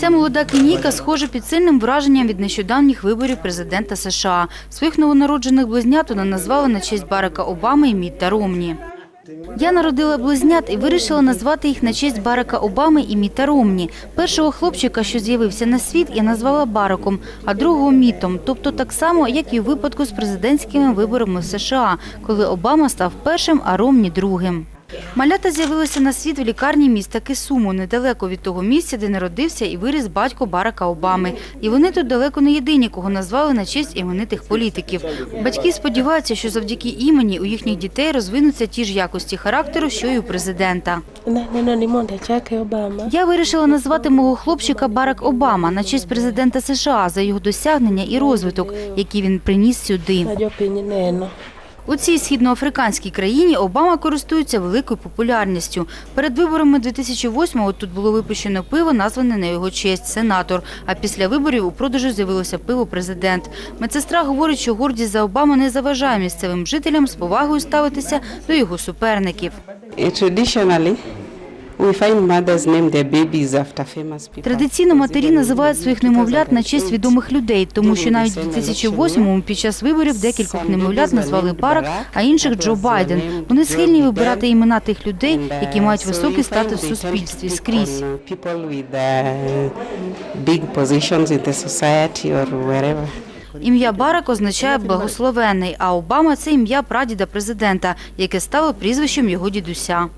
Ця молода клінійка схожа під сильним враженням від нещодавніх виборів президента США. Своїх новонароджених близнят вона назвала на честь Барака Обами і Мітта Ромні. Я народила близнят і вирішила назвати їх на честь Барака Обами і Міта Ромні. Першого хлопчика, що з'явився на світ, я назвала Бараком, а другого Мітом, тобто так само, як і у випадку з президентськими виборами в США, коли Обама став першим, а Ромні другим. Малята з'явилися на світ в лікарні міста Кисуму, недалеко від того місця, де народився і виріс батько Барака Обами. І вони тут далеко не єдині, кого назвали на честь іменитих політиків. Батьки сподіваються, що завдяки імені у їхніх дітей розвинуться ті ж якості характеру, що й у президента. Я вирішила назвати мого хлопчика Барак Обама на честь президента США за його досягнення і розвиток, який він приніс сюди. У цій східноафриканській країні Обама користується великою популярністю. Перед виборами 2008-го тут було випущено пиво, назване на його честь сенатор. А після виборів у продажу з'явилося пиво президент. Медсестра говорить, що гордість за Обаму не заважає місцевим жителям з повагою ставитися до його суперників. Традиційно матері називають своїх немовлят на честь відомих людей, тому що навіть у 2008-му під час виборів декількох немовлят назвали Барак, а інших Джо Байден. Вони схильні вибирати імена тих людей, які мають високий статус в суспільстві скрізь. Uh, wherever. Ім'я Барак означає благословений, а Обама це ім'я прадіда президента, яке стало прізвищем його дідуся.